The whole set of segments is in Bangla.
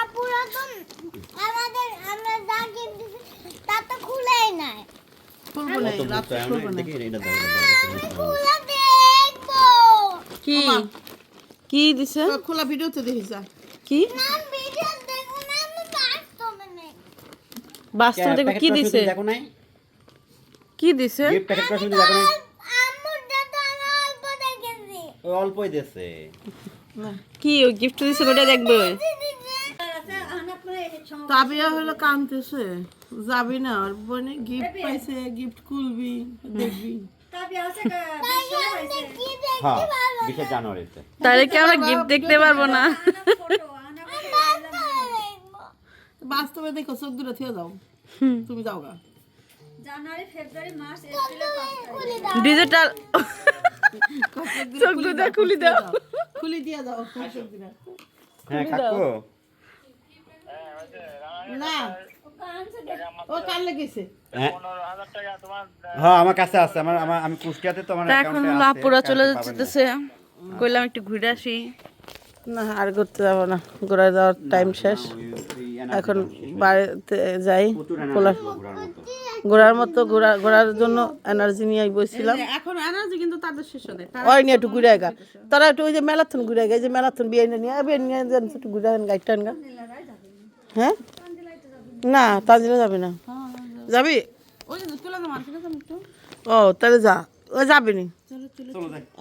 আপুরা তো আমাদের আমরা যা গিফট দিছি তা তো খুলেই নাই। খুলবো না তো খুলবো না। দেখি এটা দাও এটা দাও, এটা দাও। খুলে দেখব। কি? কি দিছে? খোলা ভিডিওতে দেখি যা। কি? না ভিডিও দেখো না আমি বাস্তবে নেই। বাস্তব দেখো কি দিছে? শুধু দেখো নাই? কি দিছে? গিফট প্যাকেটটা শুধু দেখো নাই? আম্মুরটা তো আমি অল্প দেখেছি। অল্পই দিয়েছে। কি ওই গিফট দিছে ওটা দেখবে। তাবিয়া হলো কানতেছে। যাবি না আর বোনে গিফট পাইছে গিফট খুলবি দেখবি। হ্যাঁ তাহলে কি আমরা গিফট দেখতে পারব না? বাস্তবে দেখো চোখ দূরে থেকে যাও তুমি যাও গা। ডিজিটাল চোখ দুটা খুলি দাও। খুলি দিয়ে দাও হ্যাঁ কাকু। না। ও কান লেগেছে হ্যাঁ। হ্যাঁ আমার কাছে আছে। আমার আমার আমি কুষ্টিয়াতে তো আমার এখন অ্যাকাউন্টে হলো আপুরা চলে। যেতেছে কইলাম একটু ঘুরে আসি। না আর ঘুরতে যাব না। ঘোরা যাওয়ার টাইম শেষ। এখন বাড়িতে যাই। ঘোরার মতো। ঘোরার ঘোরা ঘোরার জন্য এনার্জি নিয়ে বসছিলাম এখন এনার্জি কিন্তু তাদের শেষ নেই ওই নিয়ে একটু ঘুরে গা তারা একটু ওই যে মেলাথন ঘুরে গা যে মেলাথন বিয়ে নিয়ে বিয়ে নিয়ে একটু ঘুরে আন গাইড গা হ্যাঁ? না তাজিলে যাবি না। যাবি। মার্কেটে যাব ও তাহলে যা। ও যাবি নি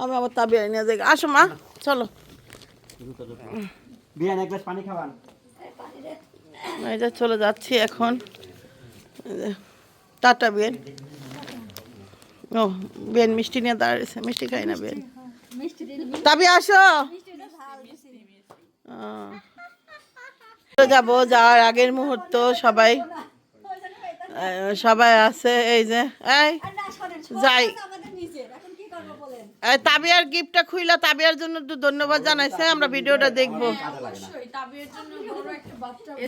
আমি আবার তা বিয়ে নিয়ে যাই। আসো মা। চলো। খাওয়ান। চলে যাচ্ছি এখন। টাটা বিয়েন ও বিয়েন মিষ্টি নিয়ে দাঁড়িয়েছে। মিষ্টি খাই না বিয়েন তবে আসো। যাব যাওয়ার আগের মুহূর্ত সবাই সবাই আছে এই যে এই যাই। আমাদের নিজের এখন কি করব বলেন এই তাবিয়ার গিফটটা খুইলা তাবিয়ার জন্য একটু ধন্যবাদ জানাইছে আমরা ভিডিওটা দেখব।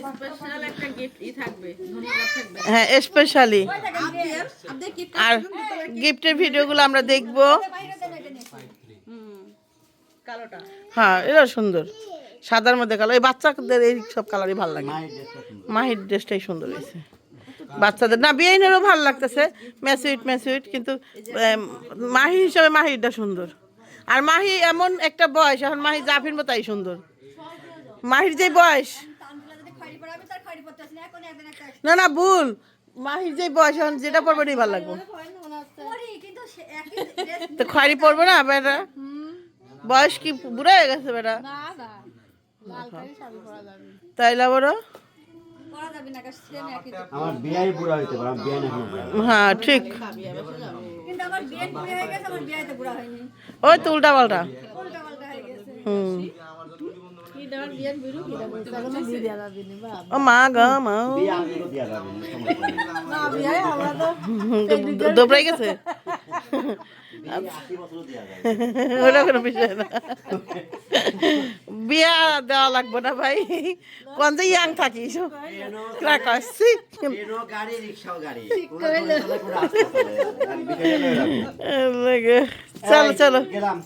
স্পেশাল একটা গিফট ই থাকবে ধন্যবাদ থাকবে। হ্যাঁ স্পেশালি আর গিফটের ভিডিওগুলো আমরা দেখব। হ্যাঁ এটা সুন্দর। সাদার মধ্যে কালো এই বাচ্চাদের এই সব কালারই ভালো লাগে। মাই ড্রেসটা সুন্দর। মাহির ড্রেসটাই সুন্দর হয়েছে। বাচ্চাদের না বিয়েনেরও ভালো লাগতেছে। ম্যাসুইট ম্যাসুইট কিন্তু মাহি হিসাবে মাহিরটা সুন্দর। আর মাহি এমন একটা বয়স এখন মাহি জাফির মতাই সুন্দর। মাহির যে বয়স। না না না ভুল। মাহির যে বয়স এখন যেটা পরবে ভালো লাগবে। পড়ি কিন্তু সে একই ড্রেস তো খয়রি পরবো না বেটা? বয়স কি বুড়ো হয়ে গেছে বেটা? তাইলে বড় আমার বিয়াই হইতে পারে বিয়াই হ্যাঁ ঠিক। কিন্তু আমার বিয়ে হয়ে গেছে আমার বিয়েতে বুড়া হয়নি। ওই তো উল্টা পাল্টা। উল্টা পাল্টা হয়ে গেছে। হুম। ও মা গা। দোবরাই গেছে। বিয়া দিয়া যাবে ওটা কোনো বিষয় না। বিয়া দেওয়া লাগবে না ভাই। কোন যে ইয়াং থাকিস। চলে, চলে। এরকম।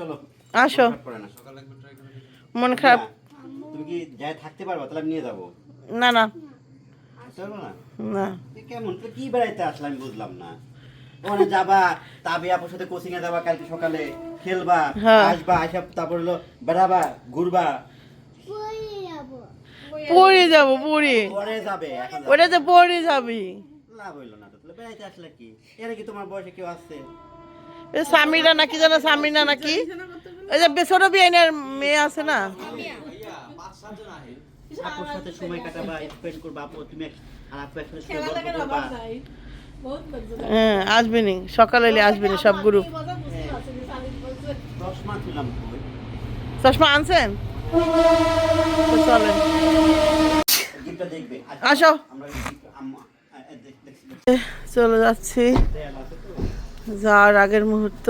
চলো। আসো। মন খারাপ তুমি কি যাই থাকতে পারবা? তাহলে আমি নিয়ে যাব। না না। না? কেমন? কি বেড়াইতে আসলে আমি বুঝলাম না। ওখানে যাবা তাবে আপুর সাথে কোচিং এ যাবা কালকে সকালে খেলবা হ্যাঁ। আসবা আসা তারপর হলো বেড়াবা ঘুরবা। পরে যাব পড়ে। যাব পড়ে পরে যাবে। ওটা তো পড়ে যাবি। লাভ হইল না তাহলে বেড়াইতে আসলে কি? এর কি তোমার বয়সে কেউ আসছে এ সামিরা নাকি জানো সামিনা নাকি? ওই যে বেসরো মেয়ে আছে না হ্যাঁ সব গ্রুপ। চশমা আনছেন আসো এই। চলে যাচ্ছি যাওয়ার আগের মুহূর্ত।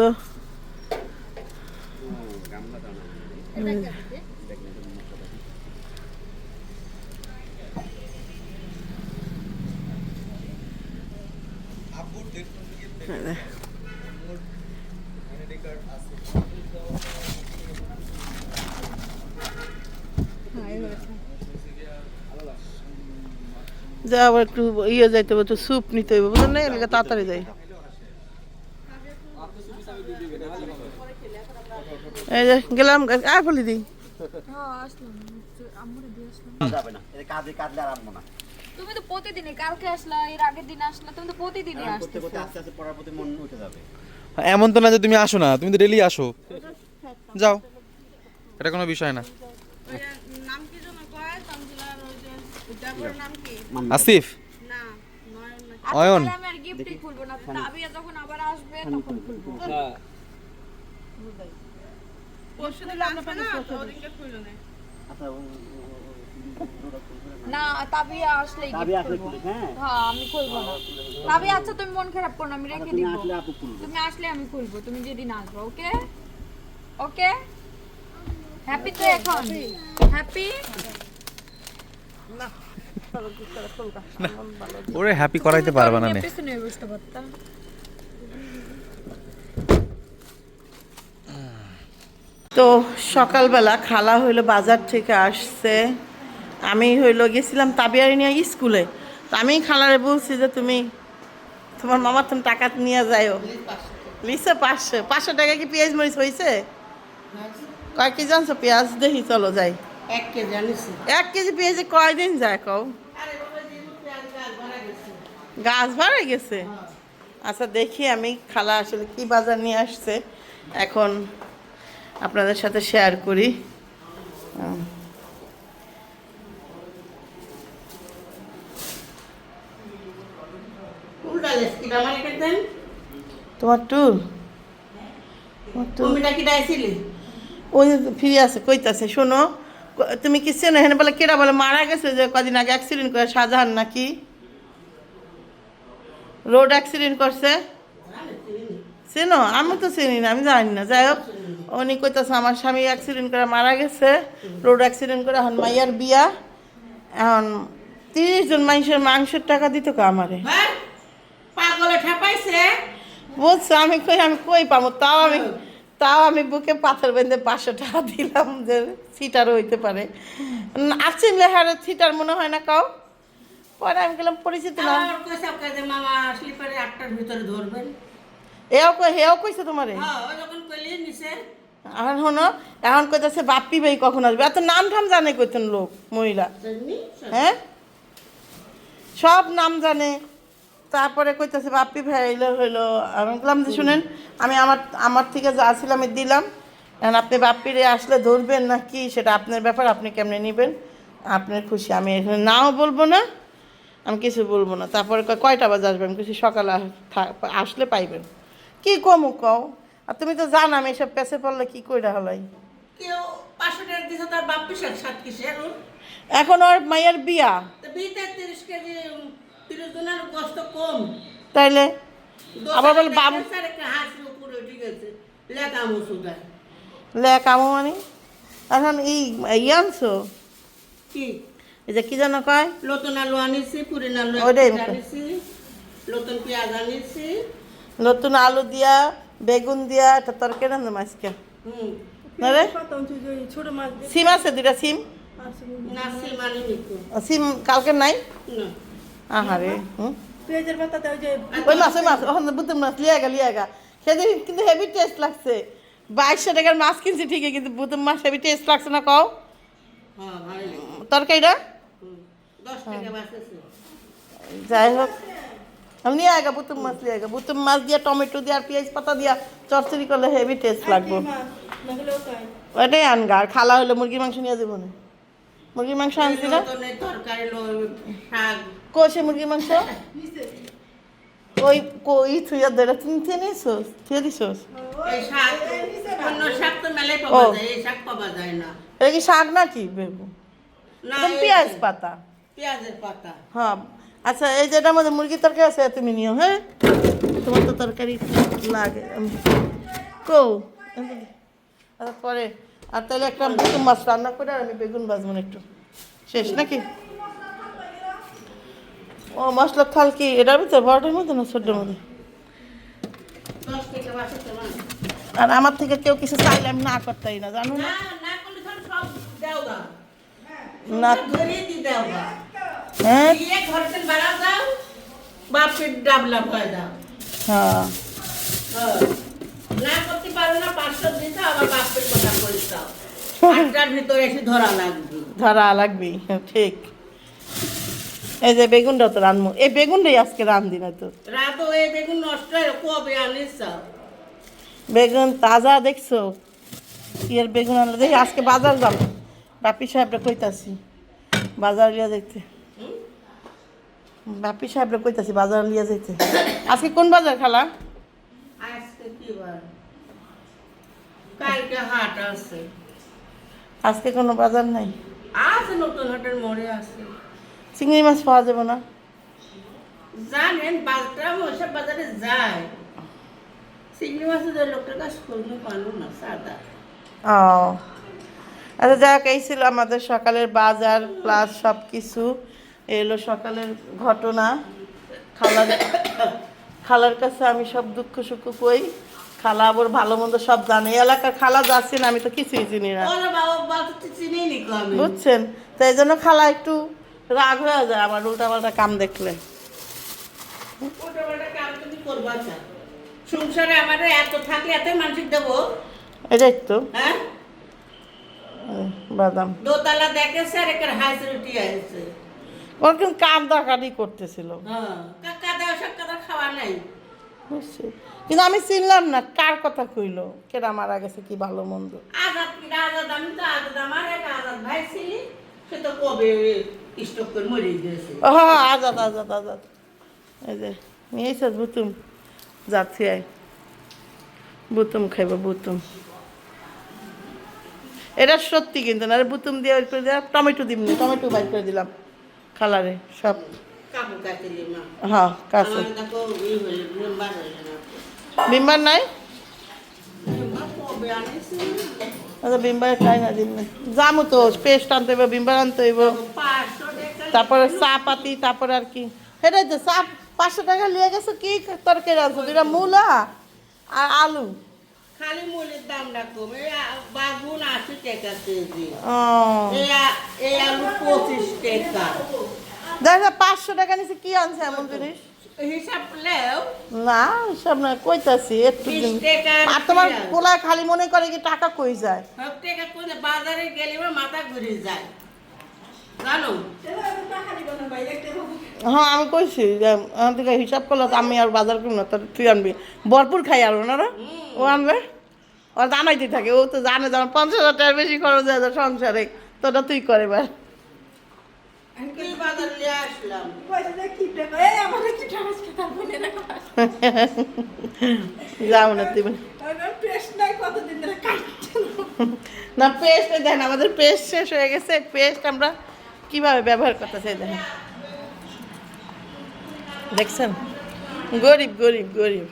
যা আবার একটু ইয়ে যাইতে হবে তো স্যুপ নিতে হবে বুঝলেন না? এলাকা তাড়াতাড়ি যাই। এই যে গেলাম আর বলি দিই। যাবে না এই কাজে কাজলে আর আনব না। তুমি তো প্রতিদিনই কালকে আসলা এর আগের দিন আসলা তুমি তো প্রতিদিনই আসতে করতে করতে আস্তে আস্তে পড়ার প্রতি মন উঠে যাবে। এমন তো না যে তুমি আসো না তুমি তো ডেলি আসো। যাও। এটা কোনো বিষয় না। নাম কি যেন কয় তানজিলার ওই যে দেবরের নাম কি? আসিফ। অয়ন। আমি আর গিফটই খুলবো না তাবিয়া যখন আবার আসবে তখন খুলবো পরশু দিন আসবে না তাবি আসলে হ্যাঁ হ্যাঁ আমি খুলবো না তাবিয়া আচ্ছা তুমি মন খারাপ করো না আমি রেখে দিব আসলে আপু খুলবো তুমি আসলে আমি খুলবো তুমি যেদিন আসবে ওকে ওকে হ্যাপি তো এখন হ্যাপি ওরে হ্যাপি করাইতে পারবা না নে তো সকালবেলা খালা হইল বাজার থেকে আসছে। আমি হইল গেছিলাম তাবিয়ারি নিয়ে স্কুলে। তো আমি খালারে বলছি যে তুমি তোমার মামার তুমি টাকা নিয়ে যাইও। লিসে পাঁচশো। পাঁচশো টাকা কি পেঁয়াজ মরিচ হয়েছে কয় কেজি আনছো পেঁয়াজ দেখি চলো যাই। এক কেজি এক কেজি পেঁয়াজে কয়দিন যায় কও? গাছ ভরে গেছে। আচ্ছা দেখি আমি খালা আসলে কি বাজার নিয়ে আসছে। এখন আপনাদের সাথে শেয়ার করি। তোমার ওই ফিরে আছে কইতাছে শোনো তুমি কি চেনো? হেনে বলে কেডা বলে মারা গেছে যে কদিন আগে অ্যাক্সিডেন্ট করে শাহজাহান নাকি? রোড অ্যাক্সিডেন্ট করছে। চেনো? আমি তো চিনি না আমি জানি না যাই হোক। উনি কইতাছে আমার স্বামী অ্যাক্সিডেন্ট করে মারা গেছে রোড অ্যাক্সিডেন্ট করে এখন মাইয়ার বিয়া। এখন তিরিশ জন মানুষের মাংসের টাকা দিত কা আমারে? হ্যাঁ? পাগলে ঠাপাইছে? বুঝছ আমি কই আমি কই পাবো? তাও আমি তাও আমি বুকে পাথর বেঁধে পাঁচশো টাকা দিলাম যে সিটার হইতে পারে। আসছেন লেহারে সিটার মনে হয় না কাউ পরে আমি গেলাম পরিচিত না। আমার কইছে কাজে মামা স্লিপারে আটটার ভিতরে ধরবেন। এও কই হেও কইছে তোমারে? হ্যাঁ যখন কইলি নিছে। এখন হনো এখন কইতাছে বাপ্পি ভাই কখন আসবে? এত নাম ঠাম জানে কইতেন লোক মহিলা। হ্যাঁ? সব নাম জানে। তারপরে কইতাছে বাপ্পি ভাই এলো হইল। আমি বললাম যে শুনেন আমি আমার আমার থেকে যা ছিল আমি দিলাম। এখন আপনি বাপ্পিরে আসলে ধরবেন না কি সেটা আপনার ব্যাপার আপনি কেমনে নেবেন? আপনার খুশি আমি এখানে নাও বলব না আমি কিছু বলব না। তারপরে কয়, কয়টা বাজে আসবে? আমি কিছু সকালে আসলে পাইবেন। কি কমু কও? আর তুমি তো জানো আমি এসব পেছে পড়লে কি কইরা হলাই? কেউ পাঁচশো টাকা দিছে তার বাপ পিসার সাত কিসের এখন? ওর মায়ের বিয়া। তো তিরিশ কেজি তিরিশ জনের গোস্ত কম। তাইলে? আবার বলে বাবু হাসি উপরে লেখা মুসুদা মানে? এখন এই ইয়ে আনছো? কি? এই যে কি যেন কয়? নতুন আলু আনিছি পুরিন আলু আনিছি নতুন পেঁয়াজ আনিছি। নতুন আলু দিয়া বেগুন দিয়া একটা তরকারি রান্ধলাম আজকে। হুম। না মাছ সিম আছে দুটা সিম? সিম কালকে নাই? না। আহারে হুম। পেঁয়াজের পাতাতে ওই যে ওই মাছ ওই মাছ ওখানে বুদ্ধ মাছ লিয়ে গা লিয়ে গা। সেদিন কিন্তু হেভি টেস্ট লাগছে। বাইশশো টাকার মাছ কিনছি ঠিকই কিন্তু বুদ্ধ মাছ হেভি টেস্ট লাগছে না কও? হ্যাঁ তরকারিটা? যাই হোক। আমি নিয়ে আগা বুতুম মাছ লিয়ে আগা বুতুম মাছ দিয়া টমেটো দিয়া আর পেঁয়াজ পাতা দিয়া চচ্চড়ি করলে হেভি টেস্ট লাগবে। ওটাই আনগা আর খালা হলে মুরগির মাংস নিয়ে যাব না। মুরগির মাংস আনছি না শাক। মুরগির মাংস? ওই কই থুইয়া দেড়া তুমি থুয়ে নিয়েছোস? থুয়ে দিছোস? এই শাক অন্য শাক তো মেলাই ও। পাওয়া যায় এই শাক পাওয়া যায় না। এটা কি শাক নাকি বেবু? না পেঁয়াজ পাতা। পেঁয়াজের পাতা। হ্যাঁ আচ্ছা এই যেটার মধ্যে মুরগির তরকারি আছে তুমি নিও হ্যাঁ? তোমার তো তরকারি লাগে আমি- কো আচ্ছা পরে। আর তাহলে একটা বেগুন মাছ রান্না করে আর আমি বেগুন ভাজবো একটু। শেষ নাকি? ও মশলা থাল কি এটার ভিতরে বড়টার মধ্যে না ছোট্টের মধ্যে? আর আমার থেকে কেউ কিছু চাইলে আমি না করতেই না জানো না? না হ্যাঁ? হ্যাঁ। হ্যাঁ। না করতে পারো না পাঁচশো দিতে আবার বাপের কথা বলতে আটটার ভিতরে এসে ধরা লাগবে। ধরা লাগবি ঠিক। এই যে বেগুনটা তো এই বেগুনটাই আজকে রান্ধি না তো। রাত হয়ে বেগুন নষ্ট হয়ে কবে আনিস বেগুন তাজা দেখছ? কি বেগুন আনলে? দেখি আজকে বাজার যাব। বাপি সাহেবরা কইতাছি বাজার লিয়া দেখতে। বাপি সাহেবরা কইতাছি বাজার লিয়া যেতে আজকে কোন বাজার খালা? আজকে কি বার? কালকে হাট আছে। আজকে কোনো বাজার নাই? আছে নতুন হাটের মোড়ে আছে। চিংড়ি মাছ পাওয়া যাবে না? জানেন বাজারটা মশা বাজারে যায়। চিংড়ি মাছের যে লোকটার কাছে করলে পারল না সাদা। ও। আচ্ছা যাক এই ছিল আমাদের সকালের বাজার প্লাস সব কিছু এলো সকালের ঘটনা। খালার খালার কাছে আমি সব দুঃখ সুখ কই। খালা আবার ভালো মন্দ সব জানে। এলাকার খালা যাচ্ছি না আমি তো কিছুই চিনি না। বুঝছেন? তো এই জন্য খালা একটু রাগ হয়ে যায় আমার উল্টা পাল্টা কাম দেখলে সংসারে আমাদের এত থাকলে এত মানসিক দেবো। এটাই তো হ্যাঁ? বাদাম। দোতলা দেখেছে আর একের হাঁস রুটি আছে ওর কিন্তু কান্দা কাটি করতেছিল। হ্যাঁ বুঝছি। কিন্তু আমি চিনলাম না কার কথা কইলো কেরা মারা গেছে কি ভালো মন্দ। আজাদ আজাদ আমি তো আজাদ আমার এক আজাদ ভাই ছিলি সে তো কবে স্টক করে মরে গেছে। ও আজাদ আজাদ আজাদ। এই যে নিয়েছ বুতুম। যাচ্ছি আয়। বুতুম খাইব বুতুম। এটা সত্যি কিন্তু না বুতুম দিয়ে ওই করে দিলাম টমেটো দিবনি টমেটো বাইর করে দিলাম। খালারে সব। হ্যাঁ কাছে। বিম্বার নাই? আচ্ছা বিম্বার খাই না দিন যামু তো পেস্ট আনতে হইব বিম্বার আনতে হইব। তারপরে চা পাতি তারপরে আর কি। সেটাই তো চা পাঁচশো টাকা লিয়ে গেছো কি তরকারি আনছো? দুটা মূলা আর আলু। খালি মূলের দামটা কমে। বাগুন আশি টাকা কেজি। এই আলু পঁচিশ টাকা। দেখা পাঁচশো টাকা নিচে কি আনছে এমন জিনিস? হিসাব না সব না কইতাছি একটু আর তোমার। পোলায় খালি মনে করে কি টাকা কই যায়? টাকা করে বাজারে গেলে মাথা ঘুরে যায়। জানো? হ্যাঁ আমি কইছি যে আমার হিসাব করলে আমি আর বাজার করব না তুই আনবি। ভরপুর খাই আর না রে? ও আনবে? ও জানাইতে থাকে ও তো জানে যেমন পঞ্চাশ হাজার টাকার বেশি খরচ হয়ে যায় সংসারে। তোটা তুই করে এবার। যাও না তুই। না। পেস্ট দেখেন আমাদের পেস্ট শেষ হয়ে গেছে। পেস্ট আমরা কীভাবে ব্যবহার করতেছি দেখেন। দেখছেন? গরিব গরিব গরিব।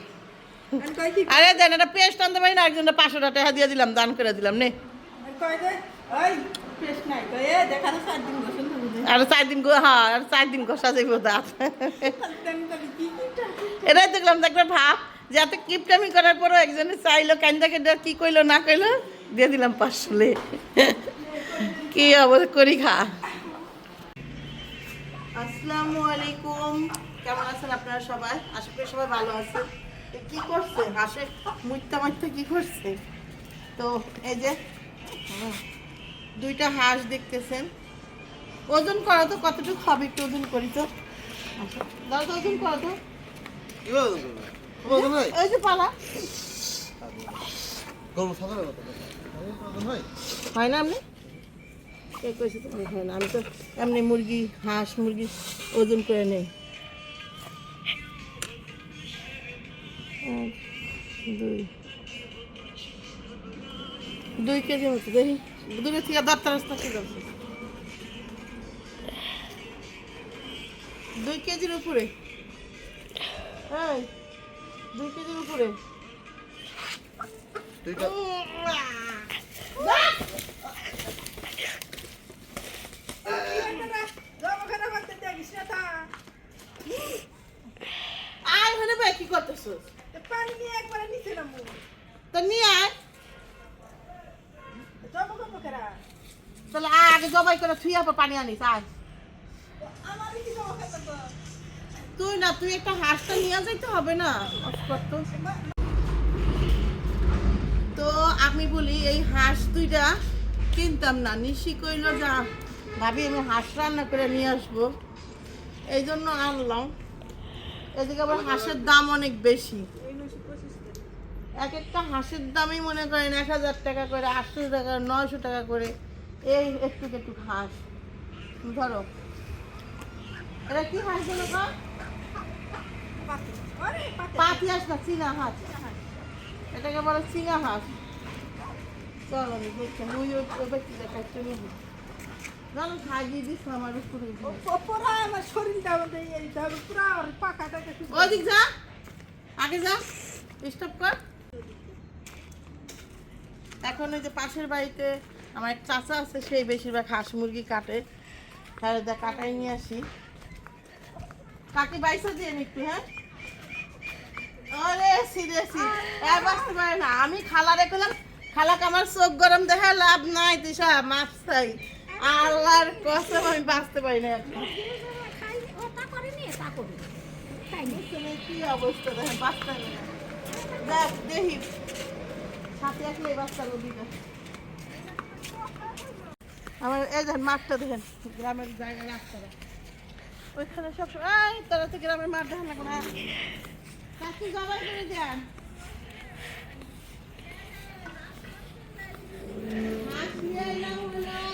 আরে দেন এটা পেস্ট আনতে পারি না পাঁচশো টাকা দিয়ে দিলাম দান করে দিলাম নে। আর চার দিন হ্যাঁ আর চার দিন কষা যাইব দাঁত। এটাই দেখলাম একটা ভাব যে এত কিপটামি করার পরও একজনে চাইলো কান্দা কি কইলো না কইলো দিয়ে দিলাম পাঁচশো লে। কি অবস্থা করি খা। আসসালামু আলাইকুম। কেমন আছেন আপনারা সবাই? আশা করি সবাই ভালো আছেন। কি করছে? হাসে মুইতা মাইতে কি করছে? তো এই যে দুইটা হাঁস দেখতেছেন। ওজন করা তো কতটুকু হবে? একটু ওজন করি তো। আচ্ছা, দাও তো ওজন করা তো। এই যে পালা। হয়? না আপনি কে কইছে হয় না আমি তো এমনি মুরগি হাঁস মুরগি ওজন করে নেই। এক, দুই। দুই কেজি মতো দেখি। দুটো থেকে রাস্তা দুই কেজির উপরে। এই দুই কেজির উপরে। আয় হলে ভাই কি করতেছো পানি নিয়ে একবারে নিচে নামবো তো নিয়ে আয়। তাহলে আগে জবাই করে থুই পর পানি আনিস আয়। তুই না তুই একটা হাঁসটা নিয়ে যাইতে হবে না। তো আমি বলি এই হাঁস দুইটা কিনতাম না নিশি কইল যা ভাবি আমি হাঁস রান্না করে নিয়ে আসব। এই জন্য আনলাম। এদিকে আবার হাঁসের দাম অনেক বেশি। এক একটা হাঁসের দামই মনে করেন এক হাজার টাকা করে আটশো টাকা নয়শো টাকা করে। এই একটু একটু হাঁস। ধরো। এটা কি হাঁস হলো গো? পাতি হাঁস না চীনা হাঁস। এটাকে বলে চীনা হাঁস। চলো আমি দেখছি মুই কাটতে নেব জানো সাজিয়ে দিস আমার উপরে পুরা আমার শরীরটা আমাদের এই পুরা পাকাটা ওদিক যা আগে যা স্টপ কর। এখন ওই যে পাশের বাড়িতে আমার এক চাচা আছে সেই বেশিরভাগ হাঁস মুরগি কাটে। তাহলে দা কাটাই নিয়ে আসি। কাকে বাইসা দিয়ে নি একটু হ্যাঁ? আরে সিরিয়াসলি এ বাঁচতে পারে না। আমি খালারে কইলাম খালাকে আমার চোখ গরম দেখে লাভ নাই দিশা মাছ চাই। আল্লাহর কসম আমি বাঁচতে পারি না এখন। কি অবস্থা দেখেন বাচ্চা নিয়ে দেখ আসলে আমার, এই দেখেন, মাঠটা দেখেন। গ্রামের জায়গা রাস্তাটা। ওইখানে সব এই, তারা তো গ্রামের মাঠ দেখেন না কোনো। জবাই করে দেন।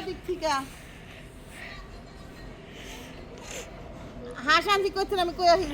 দিক থেকে। করছিলাম আমি কই আসি?